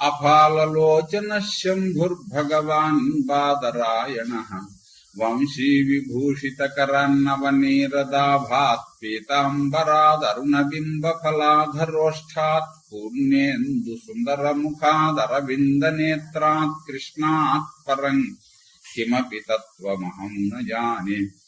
अफालोचन शंभुर्भगवान् बादरायणः वंशी विभूषितकरान्नवनीरदाभात् पीताम्बरादरुणबिम्बफलाधरोष्ठात् नेत्रात् कृष्णात् परम्। किमपि तत्त्वमहम् न जाने।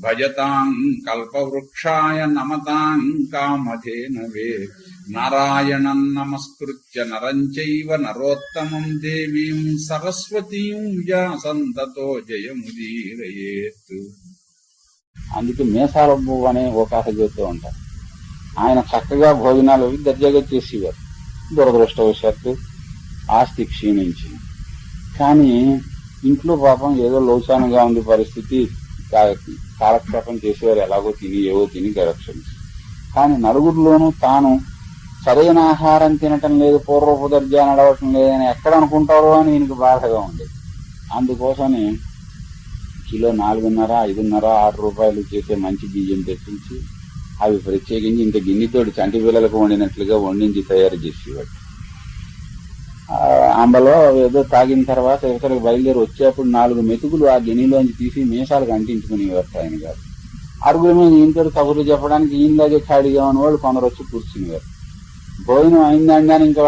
భజతాం కల్పవృక్షాయ నమతాం కామధేనవే నారాయణం నమస్కృత్య నరంచైవ నరోత్తమం దేవీం సరస్వతీం వ్యాసంతతో జయముదీరయేత్ అందుకే మేసారబ్బు అనే ఒక కథ చెబుతూ ఉంటారు. ఆయన చక్కగా భోజనాలు దర్జాగా చేసేవారు. దురదృష్టవశాత్తు ఆస్తి క్షీణించింది. కానీ ఇంట్లో పాపం ఏదో లోచానుగా ఉంది పరిస్థితి కాలక్షేపం చేసేవారు ఎలాగో తిని ఏవో తిని గరక్షన్స్ కానీ నలుగురిలోనూ తాను సరైన ఆహారం తినటం లేదు పూర్వపు దర్జా నడవటం లేదని ఎక్కడ అనుకుంటారో అని ఈయనకు బాధగా ఉంది అందుకోసమే కిలో నాలుగున్నర ఐదున్నర ఆరు రూపాయలు చేసే మంచి బియ్యం తెప్పించి అవి ప్రత్యేకించి ఇంత గిన్నెతోటి చంటి పిల్లలకు వండినట్లుగా వండించి తయారు చేసేవాడు. ఆ, అంబలో ఏదో తాగిన తర్వాత ఇవతలకు బయలుదేరి వచ్చేప్పుడు నాలుగు మెతుకులు ఆ గినిలోంచి తీసి మేషాలకు అంటించుకునేవారు ఆయన గారు. అరుగుల మీద ఈయనతో కబుర్లు చెప్పడానికి ఈయనలాగే ఖాళీగా ఉన్నవాళ్ళు కొందరు వచ్చి కూర్చునేవారు. భోజనం అయిందండి అని ఇంకా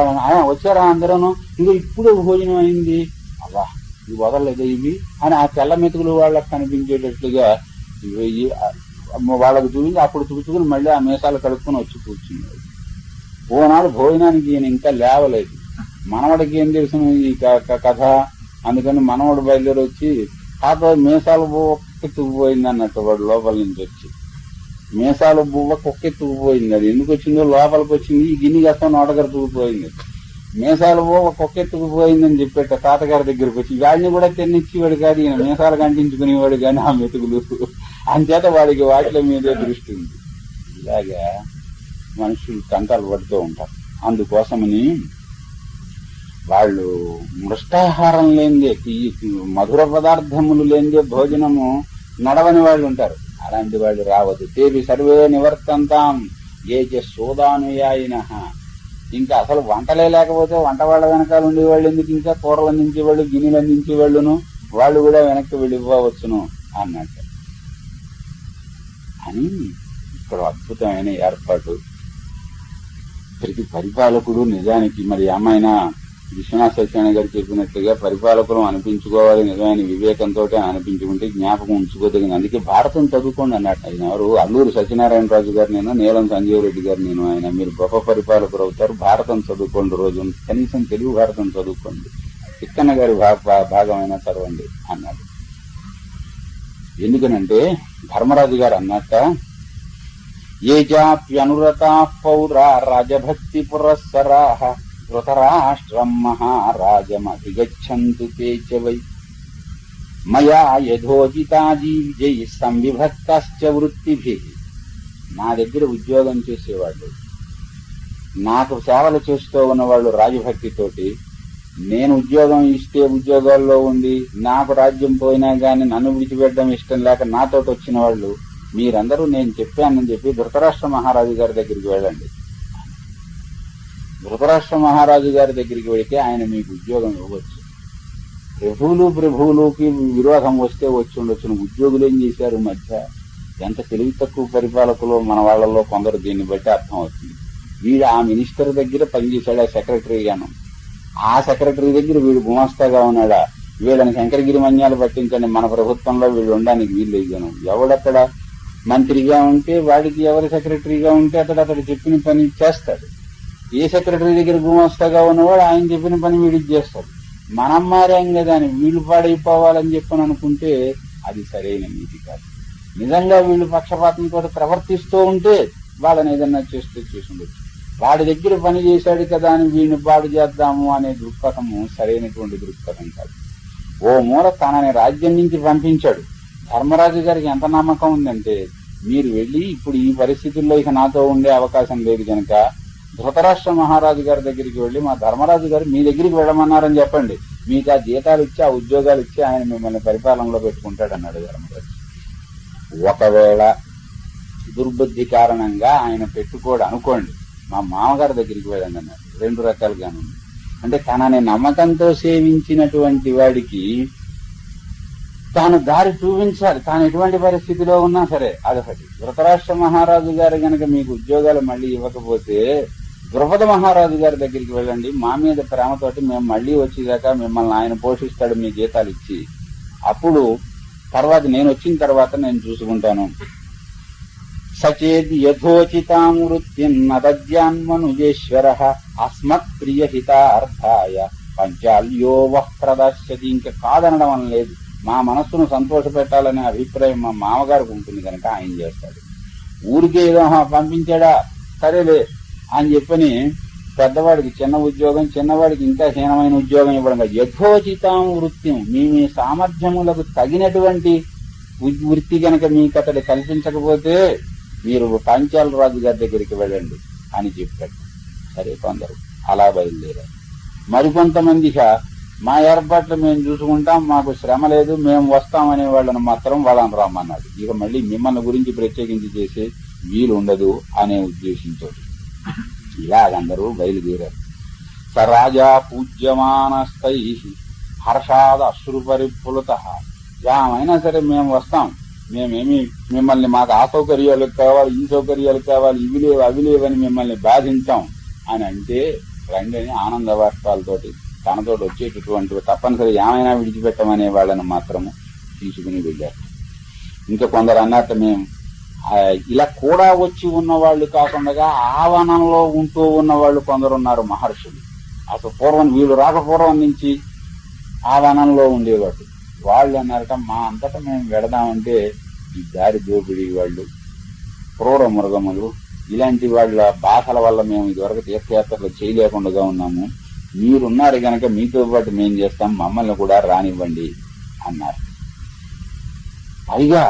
వచ్చారా అందరూను? ఇంకా ఇప్పుడు భోజనం అయింది. అబ్బా ఇవి వదలలేదు ఇవి? అని ఆ తెల్ల మెతుకులు వాళ్ళకి కనిపించేటట్లుగా ఇవి వాళ్ళకు చూపించి అప్పుడు చూపించుకుని మళ్ళీ ఆ మీసాలు కడుక్కొని వచ్చి కూర్చునేవారు. ఓనాడు భోజనానికి ఈయన ఇంకా లేవలేదు. మనవడికి ఏం తెలుసు ఈ క- క- కథ? అందుకని మనవడు బయలుదేరి వచ్చి తాత మీసాలు బువ్వ కుక్కెత్తుకుపోయింది అన్నట్టు వాడు లోపల నుంచి వచ్చి. మీసాలు బువ్వ కుక్కెత్తుకుపోయింది అది. ఎందుకు వచ్చిందో లోపలికి వచ్చింది ఈ గిన్నె కాస్త నోటగారు మీసాలు మీసాల బువ్వ కుక్కెత్తుకుపోయిందని చెప్పేట తాతగారి దగ్గరికి వచ్చి వాడిని కూడా తెన్నిచ్చేవాడు కాదు ఈయన మీసాలు కంటించుకునేవాడు కానీ ఆ మెతుకులు. అంచేత వాడికి వాటిల మీదే దృష్టి ఉంది. ఇలాగా మనుషులు కంటాలు పడుతూ ఉంటారు. అందుకోసమని వాళ్ళు మృష్టాహారం లేనిదే మధుర పదార్థములు లేనిదే భోజనము నడవని వాళ్ళు ఉంటారు. అలాంటి వాళ్ళు రావద్దు. తేవి సర్వే నివర్తంతాం. ఏచే సోదానుయాయిన. ఇంకా అసలు వంటలే లేకపోతే వంట వాళ్ళ వెనకాల ఉండేవాళ్ళు ఎందుకు ఇంకా? కూరలు అందించేవాళ్ళు గిన్నెలు అందించేవాళ్ళును? వాళ్ళు కూడా వెనక్కి వెళ్ళిపోవచ్చును అన్నట్టు. అని ఇక్కడ అద్భుతమైన ఏర్పాటు. ప్రతి పరిపాలకుడు నిజానికి మరి ఏమైనా విశ్వనాథ సత్యనారాయణ గారు చెప్పినట్లుగా పరిపాలకులు అనిపించుకోవాలి నిజమైన వివేకంతో అనిపించుకుంటే జ్ఞాపకం ఉంచుకోదగింది అందుకే భారతం చదువుకోండి అన్నట్టు ఆయన ఎవరు? అల్లూరు సత్యనారాయణ రాజు గారు నేను నీలం సంజీవ్ రెడ్డి గారు నేను ఆయన మీరు గొప్ప పరిపాలకులు అవుతారు. భారతం చదువుకోండి రోజు కనీసం తెలుగు భారతం చదువుకోండి. చిక్కన్న గారి భా- భాగమైనా చదవండి అన్నాడు. ఎందుకనంటే ధర్మరాజు గారు అన్నట్ట ఏ జాప్యనురతా పౌరా రాజభక్తి పురస్సరా ధృతరాష్ట్రం మహారాజమధిగచ్చంతు తే చ వై. మయా యథోజితాజీవిజై సంవిభక్తశ్చ వృత్తిభి. నా దగ్గర ఉద్యోగం చేసేవాళ్ళు. నాకు సేవలు చేస్తూ ఉన్నవాళ్ళు రాజభక్తితోటి నేను ఉద్యోగం ఇస్తే ఉద్యోగాల్లో ఉండి నాకు రాజ్యం పోయినా గాని నన్ను విడిచిపెట్టడం ఇష్టం లేక నాతోటి వచ్చిన వాళ్ళు మీరందరూ నేను చెప్పానని చెప్పి ధృతరాష్ట్ర మహారాజు గారి దగ్గరికి వెళ్ళండి. ధృతరాష్ట్ర మహారాజు గారి దగ్గరికి వెళితే ఆయన మీకు ఉద్యోగం ఇవ్వచ్చు. ప్రభువులు ప్రభువులకి విరోధం వస్తే వచ్చి ఉండొచ్చిన ఉద్యోగులు ఏం చేశారు మధ్య? ఎంత తెలివి తక్కువ పరిపాలకులు మన వాళ్ళలో కొందరు దీన్ని బట్టి అర్థం అవుతుంది. వీడు ఆ మినిస్టర్ దగ్గర పనిచేశాడు? ఆ సెక్రటరీగాను ఆ సెక్రటరీ దగ్గర వీడు గుమాస్తాగా ఉన్నాడా? వీళ్ళని శంకరగిరి మన్యాలు పట్టించండి. మన ప్రభుత్వంలో వీళ్ళు ఉండడానికి వీళ్ళు ఇవ్వను ఎవడక్కడ? మంత్రిగా ఉంటే వాడికి ఎవరి సెక్రటరీగా ఉంటే అతడు అతడు చెప్పిన పని చేస్తాడు. ఏ సెక్రటరీ దగ్గర గుమస్తాగా ఉన్నవాడు ఆయన చెప్పిన పని వీడికి చేస్తాడు. మనం మారాం కదా అని వీళ్ళు పాడైపోవాలని చెప్పని అనుకుంటే అది సరైన నీతి కాదు. నిజంగా వీళ్ళు పక్షపాతంతో ప్రవర్తిస్తూ ఉంటే వాళ్ళని ఏదన్నా చేస్తూ చేసుండొచ్చు వాడి దగ్గర పని చేశాడు కదా అని వీడిని పాడు చేద్దాము అనే దృక్పథము సరైనటువంటి దృక్పథం కాదు. ఓ మూల తనని రాజ్యం నుంచి పంపించాడు. ధర్మరాజు గారికి ఎంత నమ్మకం ఉందంటే మీరు వెళ్ళి ఇప్పుడు ఈ పరిస్థితుల్లో ఇక నాతో ఉండే అవకాశం లేదు కనుక ధృతరాష్ట్ర మహారాజు గారి దగ్గరికి వెళ్ళి మా ధర్మరాజు గారు మీ దగ్గరికి వెళ్ళమన్నారని చెప్పండి. మీకు ఆ జీతాలు ఇచ్చి ఆ ఉద్యోగాలు ఇచ్చి ఆయన మిమ్మల్ని పరిపాలనలో పెట్టుకుంటాడు అన్నాడు ధర్మరాజు ఒకవేళ దుర్బుద్ధి కారణంగా ఆయన పెట్టుకోడు అనుకోండి. మా మామగారి దగ్గరికి వెళ్ళండి అన్నారు. రెండు రకాలుగాను అంటే తనని నమ్మకంతో సేవించినటువంటి వాడికి తాను దారి చూపించాలి. తాను ఎటువంటి పరిస్థితిలో ఉన్నా సరే అదొకటి. ధృతరాష్ట్ర మహారాజు గారు గనక మీకు ఉద్యోగాలు మళ్ళీ ఇవ్వకపోతే ద్రుపద మహారాజు గారి దగ్గరికి వెళ్ళండి. మా మీద ప్రేమతోటి మేము మళ్ళీ వచ్చేదాకా మిమ్మల్ని ఆయన పోషిస్తాడు మీ జీతాలు ఇచ్చి. అప్పుడు తర్వాత నేను వచ్చిన తర్వాత నేను చూసుకుంటాను. సచేది యథోచితాం వృత్తిం నదజ్యాన్మనుజేశ్వర అస్మత్ ప్రియహితార్థాయ. పంచాల్యో వః ప్రదర్శతి. ఇంకా కాదనడం అని లేదు. మా మనస్సును సంతోష పెట్టాలనే అభిప్రాయం మా మామగారికి ఉంటుంది కనుక ఆయన చేస్తాడు. ఊరికే ఏదో పంపించాడా? సరేలే అని చెప్పని పెద్దవాడికి చిన్న ఉద్యోగం చిన్నవాడికి ఇంకా హీనమైన ఉద్యోగం ఇవ్వడం కాదు. యథోచితాం వృత్తిం. మీ మీ సామర్థ్యములకు తగినటువంటి వృత్తి గనక మీకు అతడు కల్పించకపోతే మీరు పాంచాల రాజు గారి దగ్గరికి వెళ్ళండి అని చెప్పాడు. సరే కొందరు అలా బయలుదేరారు. మరికొంతమందిగా మా ఏర్పాట్లు మేము చూసుకుంటాం మాకు శ్రమ లేదు మేము వస్తామనే వాళ్ళని మాత్రం వాళ్ళని రమ్మన్నాడు. ఇక మళ్ళీ మిమ్మల్ని గురించి ప్రత్యేకించి చేసే వీలు ఉండదు అనే ఉద్దేశంతో ఇలాగందరూ బయలుదేరారు. స రాజా పూజ్యమానస్థై హర్షాద అశ్రుపరిపులత ఏమైనా సరే మేము వస్తాం. మేమేమి మిమ్మల్ని మాకు ఆ సౌకర్యాలు కావాలి ఈ సౌకర్యాలు కావాలి ఇవి లేవు అవి లేవని మిమ్మల్ని బాధించాం అని అంటే రండి అని ఆనంద వర్షాలతోటి తనతో వచ్చేటటువంటి తప్పనిసరి ఏమైనా విడిచిపెట్టమనే వాళ్ళని మాత్రము తీసుకుని వెళ్ళారు. ఇంకా కొందరు అన్నట్టు మేము ఇలా కూడా వచ్చి ఉన్న వాళ్ళు కాకుండా ఆవనంలో ఉంటూ ఉన్న వాళ్ళు కొందరు ఉన్నారు మహర్షులు. అసలు పూర్వం వీళ్ళు రాకపూర్వం నుంచి ఆవనంలో ఉండేవాడు వాళ్ళు అన్నారట మా అంతటా మేము వెడదామంటే ఈ దారి దోపిడీ వాళ్ళు క్రూర మృగములు ఇలాంటి వాళ్ళ బాధల వల్ల మేము ఇదివరకు తీర్థయాత్రలు చేయలేకుండా ఉన్నాము. మీరున్నారు గనక మీతో పాటు మేం చేస్తాం మమ్మల్ని కూడా రానివ్వండి అన్నారు. పైగా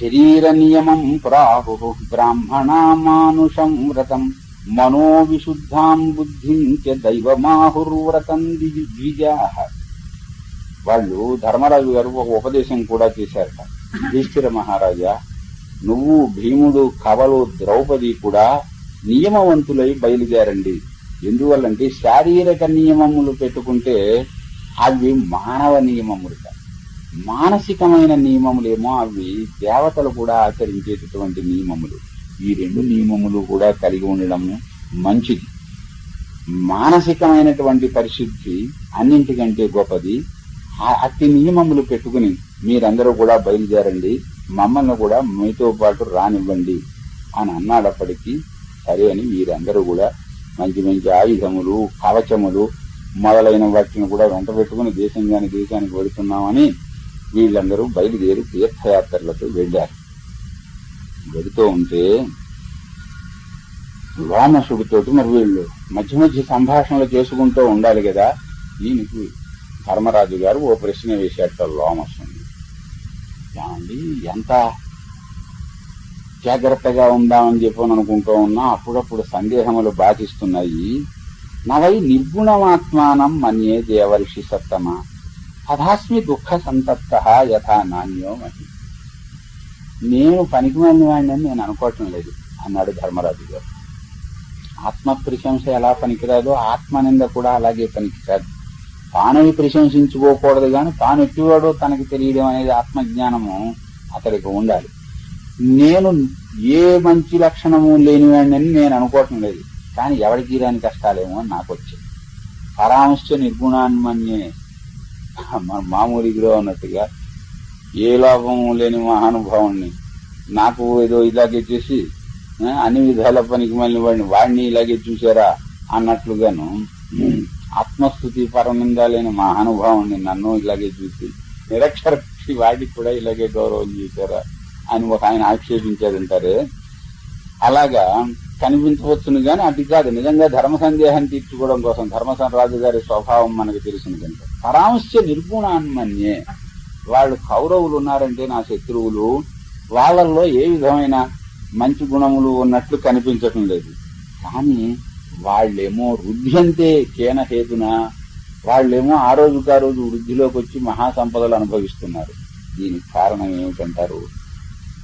శరీర నియమం ప్రాహు బ్రాహ్మణా మానుషం వ్రతం మనోవిశుద్ధాం బుద్ధిం చ దైవమాహుర్వ్రతం ది- వాళ్ళు ధర్మరాజు గారు ఒక ఉపదేశం కూడా చేశారట. యుధిష్ఠిర మహారాజా నువ్వు భీముడు కవలు ద్రౌపది కూడా నియమవంతులై బయలుదేరండి. ఎందువల్లంటే శారీరక నియమములు పెట్టుకుంటే అవి మానవ నియమములు కాదు. మానసికమైన నియమములేమో అవి దేవతలు కూడా ఆచరించేటటువంటి నియమములు. ఈ రెండు నియమములు కూడా కలిగి ఉండడము మంచిది. మానసికమైనటువంటి పరిశుద్ధి అన్నింటికంటే గొప్పది. అతి అట్టి నియమములు పెట్టుకుని మీరందరూ కూడా బయలుదేరండి. మమ్మల్ని కూడా మీతో పాటు రానివ్వండి అని అన్నాడప్పటికీ సరే అని మీరందరూ కూడా మంచి మంచి ఆయుధములు కవచములు మొదలైన వాటిని కూడా వెంట పెట్టుకుని దేశం కాని దేశానికి వెళుతున్నామని వీళ్ళందరూ బయలుదేరి తీర్థయాత్రలకు వెళ్ళారు. వెళుతూ ఉంటే లోమసుడితోటి మరి వీళ్ళు మధ్య మధ్య సంభాషణలు చేసుకుంటూ ఉండాలి కదా. దీనికి ధర్మరాజు గారు ఓ ప్రశ్న వేసేట లోమసుని ఏమండి ఎంత జాగ్రత్తగా ఉందామని చెప్పని అనుకుంటూ ఉన్నా అప్పుడప్పుడు సందేహములు బాధిస్తున్నాయి. నవై నిర్గుణమాత్మానం మన్యే దేవర్షి సత్తమ అభాస్మి దుఃఖ సంతప్త యథా నాణ్యో మహి. నేను పనికి వాడిని అని నేను అనుకోవటం లేదు అన్నాడు ధర్మరాజు గారు. ఆత్మ ప్రశంస ఎలా పనికిరాదో ఆత్మనింద కూడా అలాగే పనికిరాదు. తానవి ప్రశంసించుకోకూడదు కానీ తాను ఎట్టివాడో తనకి తెలియడం అనేది ఆత్మజ్ఞానము అతడికి ఉండాలి. నేను ఏ మంచి లక్షణము లేనివాడిని నేను అనుకోవటం లేదు కానీ ఎవరికి రాని కష్టాలేమో అని నాకు వచ్చింది పరామర్శ నిర్గుణాన్మన్యే మన మామూలుగా ఉన్నట్టుగా ఏ లోపము లేని మహానుభావుణ్ణి. నాకు ఏదో ఇలాగే చేసి అన్ని విధాల పనికి మళ్ళీ వాడిని వాడిని ఇలాగే చూసారా అన్నట్లుగాను ఆత్మస్థుతి పరమింద లేని మహానుభావుణ్ణి నన్ను ఇలాగే చూసి నిరక్షర వాడికి కూడా ఇలాగే గౌరవం చేశారా అని ఒక ఆయన ఆక్షేపించారంటారే అలాగా కనిపించవచ్చును గాని అది కాదు. నిజంగా ధర్మ సందేహం తీర్చుకోవడం కోసం ధర్మసంరాజు గారి స్వభావం మనకు తెలిసిన కనుక. పరాంశ నిర్గుణాన్మన్యే. వాళ్ళు కౌరవులు ఉన్నారంటే నా శత్రువులు వాళ్ళల్లో ఏ విధమైన మంచి గుణములు ఉన్నట్లు కనిపించటం లేదు. కానీ వాళ్ళేమో వృద్ధ్యంతే కేన హేతున వాళ్ళేమో ఆ రోజుకు ఆ రోజు వృద్ధిలోకి వచ్చి మహాసంపదలు అనుభవిస్తున్నారు. దీనికి కారణం ఏమిటంటారు?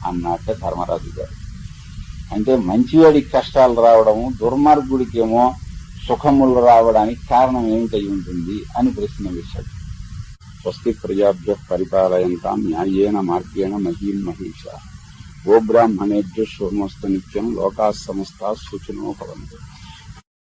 అన్నట్ట ధర్మరాజు గారు అంటే మంచివాడికి కష్టాలు రావడము దుర్మార్గుడికేమో సుఖములు రావడానికి కారణం ఏమిటై ఉంటుంది అని ప్రశ్న వేశాడు స్వస్తి ప్రజాభ్య పరిపాలయంతా న్యాయేన మార్గేణ మహీం మహిష. గోబ్రాహ్మణేభ్య శోమస్తు నిత్యం లోకా సమస్త సుచినో భవంతు.